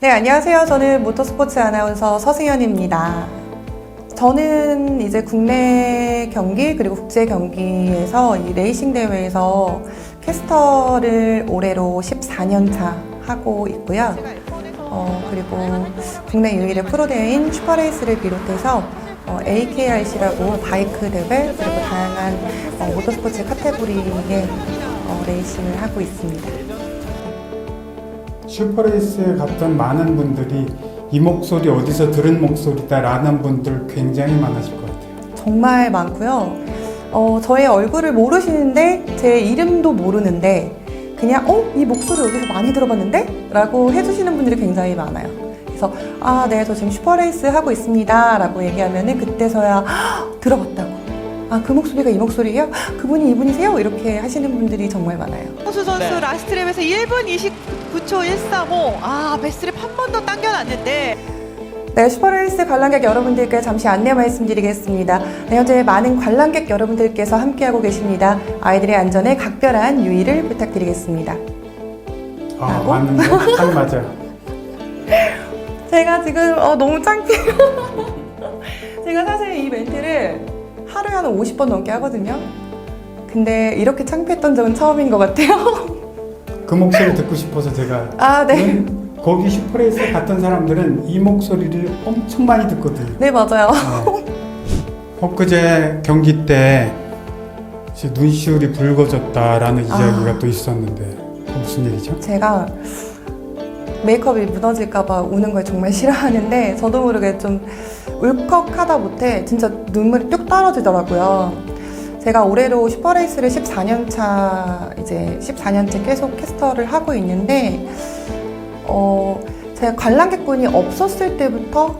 네, 안녕하세요. 저는 모터스포츠 아나운서 서승현입니다. 저는 이제 국내 경기 그리고 국제 경기에서 이 레이싱 대회에서 캐스터를 올해로 14년 차 하고 있고요. 어, 그리고 국내 유일의 프로 대회인 슈퍼레이스를 비롯해서 어, AKRC라고 바이크 대회 그리고 다양한 어, 모터스포츠 카테고리의 어, 레이싱을 하고 있습니다. 슈퍼레이스에 갔던 많은 분들이 이 목소리 어디서 들은 목소리다라는 분들 굉장히 많으실 것 같아요. 정말 많고요. 어, 저의 얼굴을 모르시는데 제 이름도 모르는데 그냥 어? 이 목소리 어디서 많이 들어봤는데? 라고 해주시는 분들이 굉장히 많아요. 그래서 아, 네, 저 지금 슈퍼레이스 하고 있습니다. 라고 얘기하면은 그때서야 "헉, 들어봤다고. 아, 그 목소리가 이 목소리예요? 헉, 그분이 이분이세요? 이렇게 하시는 분들이 정말 많아요. 호수 선수 네. 라스트 랩에서 1분 29초 135. 아, 베스트를 한 번 더 당겨놨는데. 네, 슈퍼레이스 관람객 여러분들께 잠시 안내 말씀드리겠습니다. 네, 현재 많은 관람객 여러분들께서 함께하고 계십니다. 아이들의 안전에 각별한 유의를 부탁드리겠습니다. 아, 라고? 맞는데? 딱 맞아요. 제가 지금 어, 너무 창피해요. 제가 사실 이 멘트를 하루에 한 50번 넘게 하거든요. 근데 이렇게 창피했던 적은 처음인 것 같아요. 그 목소리 듣고 싶어서 제가 아, 네. 거기 슈퍼레이스에 갔던 사람들은 이 목소리를 엄청 많이 듣거든요. 네, 맞아요. 네. 엊그제 경기 때 눈시울이 붉어졌다라는 이야기가 또 있었는데 무슨 얘기죠? 제가 메이크업이 무너질까봐 우는 걸 정말 싫어하는데 저도 모르게 좀 울컥하다 못해 진짜 눈물이 뚝 떨어지더라고요. 제가 올해로 슈퍼레이스를 14년 차 이제 14년째 계속 캐스터를 하고 있는데 어 제가 관람객분이 없었을 때부터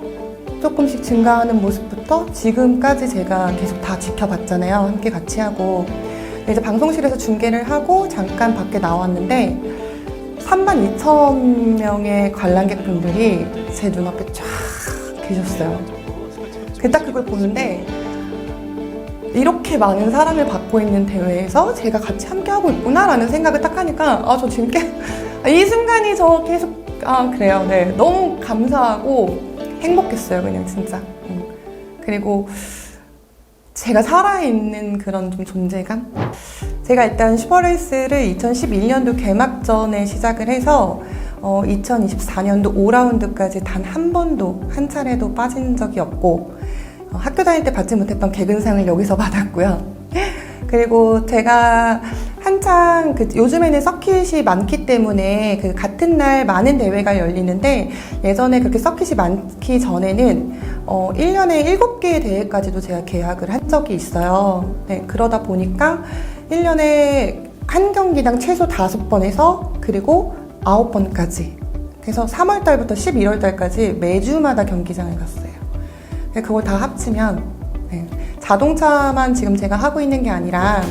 조금씩 증가하는 모습부터 지금까지 제가 계속 다 지켜봤잖아요. 함께 같이 하고 이제 방송실에서 중계를 하고 잠깐 밖에 나왔는데 3만 2천 명의 관람객분들이 제 눈앞에 쫙 계셨어요. 그 딱 그걸 보는데 이렇게 많은 사랑을 받고 있는 대회에서 제가 같이 함께 하고 있구나라는 생각을 딱 하니까 아 저 지금 꽤, 이 순간이 저 계속 아 그래요. 네 너무 감사하고 행복했어요. 그냥 진짜. 음. 그리고 제가 살아있는 그런 좀 존재감? 제가 일단 슈퍼레이스를 2011년도 개막전에 시작을 해서 어, 2024년도 5라운드까지 단 한 번도 한 차례도 빠진 적이 없고 어, 학교 다닐 때 받지 못했던 개근상을 여기서 받았고요. 그리고 제가 한창 그 요즘에는 서킷이 많기 때문에 그 같은 날 많은 대회가 열리는데 예전에 그렇게 서킷이 많기 전에는 어 1년에 7개의 대회까지도 제가 계약을 한 적이 있어요. 네, 그러다 보니까 1년에 한 경기당 최소 5번에서 그리고 9번까지 그래서 3월 달부터 11월 달까지 매주마다 경기장을 갔어요. 네, 그걸 다 합치면 네, 자동차만 지금 제가 하고 있는 게 아니라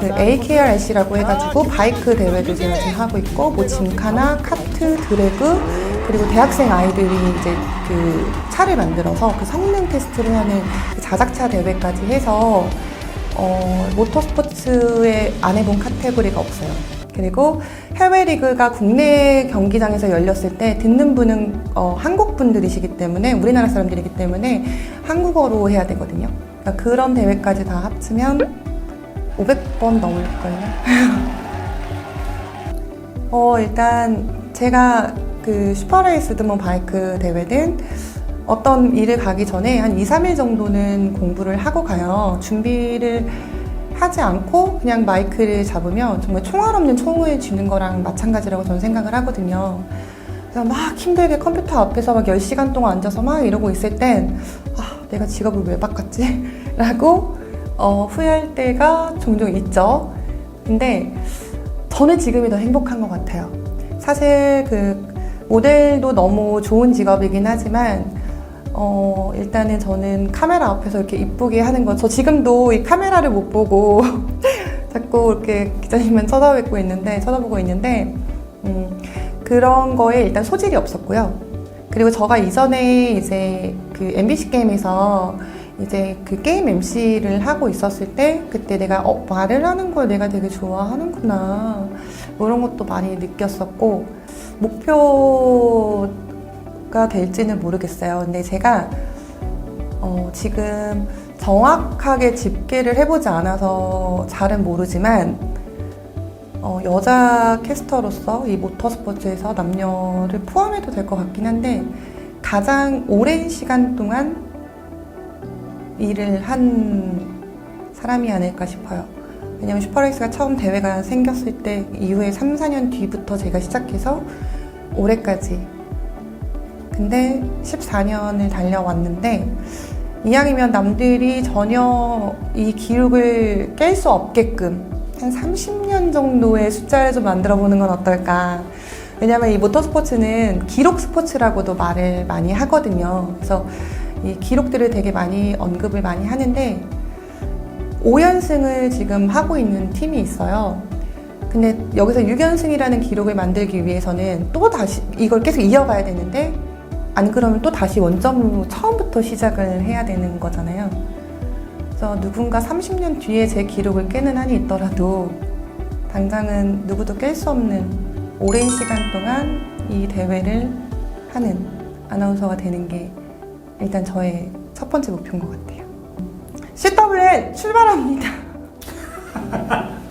그 AKRC라고 해가지고 바이크 대회도 제가 지금 하고 있고 뭐 짐카나 카트, 드래그 그리고 대학생 아이들이 이제 그 차를 만들어서 그 성능 테스트를 하는 그 자작차 대회까지 해서 어, 모터스포츠에 안 해본 카테고리가 없어요. 그리고 해외 리그가 국내 경기장에서 열렸을 때 듣는 분은 어, 한국 분들이시기 때문에 우리나라 사람들이기 때문에 한국어로 해야 되거든요. 그러니까 그런 대회까지 다 합치면 500번 넘을걸요. 어, 일단 제가 그 슈퍼레이스든 뭐 바이크 대회든 어떤 일을 가기 전에 한 2, 3일 정도는 공부를 하고 가요. 준비를 하지 않고 그냥 마이크를 잡으면 정말 총알 없는 총을 쥐는 거랑 마찬가지라고 저는 생각을 하거든요. 그래서 막 힘들게 컴퓨터 앞에서 막 10시간 동안 앉아서 막 이러고 있을 땐, 아, 내가 직업을 왜 바꿨지? 라고 어, 후회할 때가 종종 있죠. 근데 저는 지금이 더 행복한 것 같아요. 사실 그 모델도 너무 좋은 직업이긴 하지만 어, 일단은 저는 카메라 앞에서 이렇게 이쁘게 하는 거, 저 지금도 이 카메라를 못 보고 자꾸 이렇게 기자님만 쳐다보고 있는데, 쳐다보고 있는데, 음, 그런 거에 일단 소질이 없었고요. 그리고 저가 이전에 이제 그 MBC 게임에서 이제 그 게임 MC를 하고 있었을 때, 그때 내가 어, 말을 하는 걸 내가 되게 좋아하는구나. 뭐 이런 것도 많이 느꼈었고, 목표 가 될지는 모르겠어요. 근데 제가 어, 지금 정확하게 집계를 해보지 않아서 잘은 모르지만 어, 여자 캐스터로서 이 모터스포츠에서 남녀를 포함해도 될 것 같긴 한데 가장 오랜 시간 동안 일을 한 사람이 아닐까 싶어요. 왜냐면 슈퍼레이스가 처음 대회가 생겼을 때 이후에 3, 4년 뒤부터 제가 시작해서 올해까지 근데 14년을 달려왔는데 이왕이면 남들이 전혀 이 기록을 깰 수 없게끔 한 30년 정도의 숫자를 좀 만들어 보는 건 어떨까. 왜냐면 이 모터스포츠는 기록 스포츠라고도 말을 많이 하거든요. 그래서 이 기록들을 되게 많이 언급을 많이 하는데 5연승을 지금 하고 있는 팀이 있어요. 근데 여기서 6연승이라는 기록을 만들기 위해서는 또 다시 이걸 계속 이어가야 되는데 안 그러면 또 다시 원점으로 처음부터 시작을 해야 되는 거잖아요. 그래서 누군가 30년 뒤에 제 기록을 깨는 한이 있더라도 당장은 누구도 깰 수 없는 오랜 시간 동안 이 대회를 하는 아나운서가 되는 게 일단 저의 첫 번째 목표인 것 같아요. CWN 출발합니다.